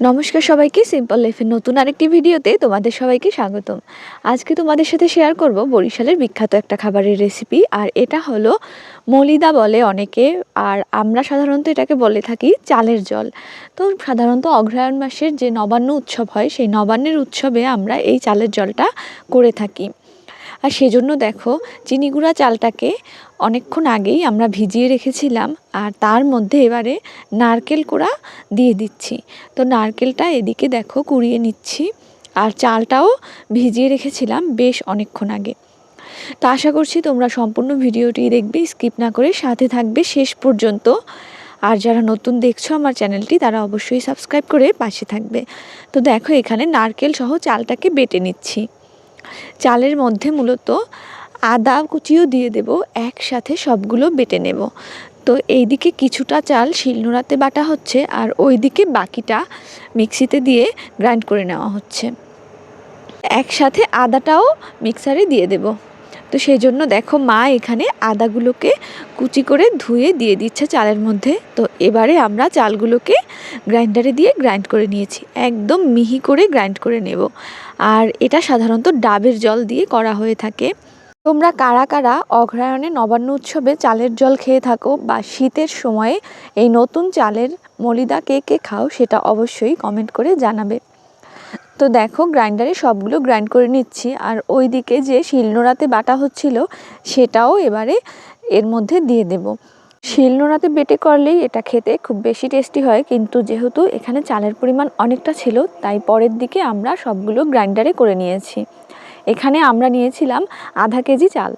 নমস্কার সবাইকে সিম্পল লাইফের নতুন আরেকটি ভিডিওতে তোমাদের সবাইকে স্বাগতম। আজকে তোমাদের সাথে শেয়ার করব বরিশালের বিখ্যাত একটা খাবারের রেসিপি আর এটা হলো মলিদা বলে অনেকে, আর আমরা সাধারণত এটাকে বলে থাকি চালের জল। তো সাধারণত অগ্রহায়ণ মাসের যে নবান্ন উৎসব হয়, সেই নবান্নের উৎসবে আমরা এই চালের জলটা করে থাকি। আর সেজন্য দেখো, চিনি গুঁড়া চালটাকে অনেকক্ষণ আগেই আমরা ভিজিয়ে রেখেছিলাম আর তার মধ্যে এবারে নারকেল কোড়া দিয়ে দিচ্ছি। তো নারকেলটা এদিকে দেখো কুড়িয়ে নিচ্ছি আর চালটাও ভিজিয়ে রেখেছিলাম বেশ অনেকক্ষণ আগে। তো আশা করছি তোমরা সম্পূর্ণ ভিডিওটি দেখবে, স্কিপ না করে সাথে থাকবে শেষ পর্যন্ত। আর যারা নতুন দেখছ আমার চ্যানেলটি, তারা অবশ্যই সাবস্ক্রাইব করে পাশে থাকবে। তো দেখো এখানে নারকেল সহ চালটাকে বেটে নিচ্ছি। চালের মধ্যে মূলত আদা কুচিও দিয়ে দেব, একসাথে সবগুলো বেটে নেব। তো এইদিকে কিছুটা চাল শিলনোড়াতে বাটা হচ্ছে আর ওইদিকে বাকিটা মিক্সিতে দিয়ে গ্রাইন্ড করে নেওয়া হচ্ছে। একসাথে আদাটাও মিক্সারে দিয়ে দেব। তো সেই জন্য দেখো মা এখানে আদাগুলোকে কুচি করে ধুয়ে দিয়ে দিচ্ছে চালের মধ্যে। তো এবারে আমরা চালগুলোকে গ্রাইন্ডারে দিয়ে গ্রাইন্ড করে নিয়েছি। একদম মিহি করে গ্রাইন্ড করে নেব। আর এটা সাধারণত ডাবের জল দিয়ে করা হয়ে থাকে। তোমরা কারা কারা অগ্রহায়ণে নবান্ন উৎসবে চালের জল খেয়ে থাকো বা শীতের সময়ে এই নতুন চালের মলিদা কে কে খাও সেটা অবশ্যই কমেন্ট করে জানাবে। তো দেখো, গ্রাইন্ডারে সবগুলো গ্রাইন্ড করে নিচ্ছি। আর ওই দিকে যে শিলনোড়াতে বাটা হচ্ছিল, সেটাও এবারে এর মধ্যে দিয়ে দেব। শিলনোড়াতে বেটে করলেই এটা খেতে খুব বেশি টেস্টি হয়, কিন্তু যেহেতু এখানে চালের পরিমাণ অনেকটা ছিল, তাই পরের দিকে আমরা সবগুলো গ্রাইন্ডারে করে নিয়েছি। এখানে আমরা নিয়েছিলাম আধা কেজি চাল।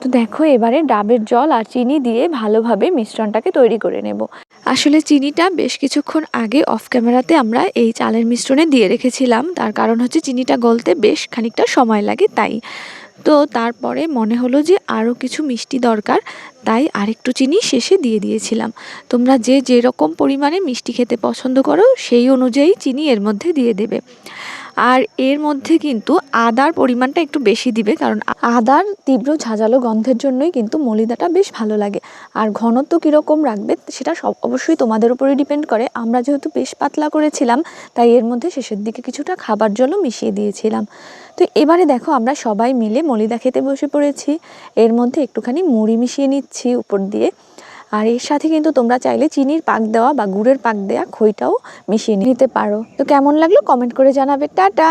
তো দেখো, এবারে ডাবের জল আর চিনি দিয়ে ভালোভাবে মিশ্রণটাকে তৈরি করে নেব। আসলে চিনিটা বেশ কিছুক্ষণ আগে অফ ক্যামেরাতে আমরা এই চালের মিশ্রণে দিয়ে রেখেছিলাম। তার কারণ হচ্ছে চিনিটা গলতে বেশ খানিকটা সময় লাগে তাই। তো তারপরে মনে হলো যে আরও কিছু মিষ্টি দরকার, তাই আরেকটু চিনি শেষে দিয়ে দিয়েছিলাম। তোমরা যে যেরকম পরিমাণে মিষ্টি খেতে পছন্দ করো, সেই অনুযায়ী চিনি এর মধ্যে দিয়ে দেবে। আর এর মধ্যে কিন্তু আদার পরিমাণটা একটু বেশি দিবে, কারণ আদার তীব্র ঝাঁঝালো গন্ধের জন্যই কিন্তু মলিদাটা বেশ ভালো লাগে। আর ঘনত্ব কীরকম রাখবে সেটা সব অবশ্যই তোমাদের উপরে ডিপেন্ড করে। আমরা যেহেতু বেশ পাতলা করেছিলাম, তাই এর মধ্যে শেষের দিকে কিছুটা খাবার জলও মিশিয়ে দিয়েছিলাম। তো এবারে দেখো আমরা সবাই মিলে মলিদা খেতে বসে পড়েছি। এর মধ্যে একটুখানি মুড়ি মিশিয়ে নিচ্ছি উপর দিয়ে। আর এর সাথে কিন্তু তোমরা চাইলে চিনির পাক দেওয়া বা গুড়ের পাক দেওয়া খইটাও মিশিয়ে নিতে পারো। তো কেমন লাগল? কমেন্ট করে জানাবে। টাটা!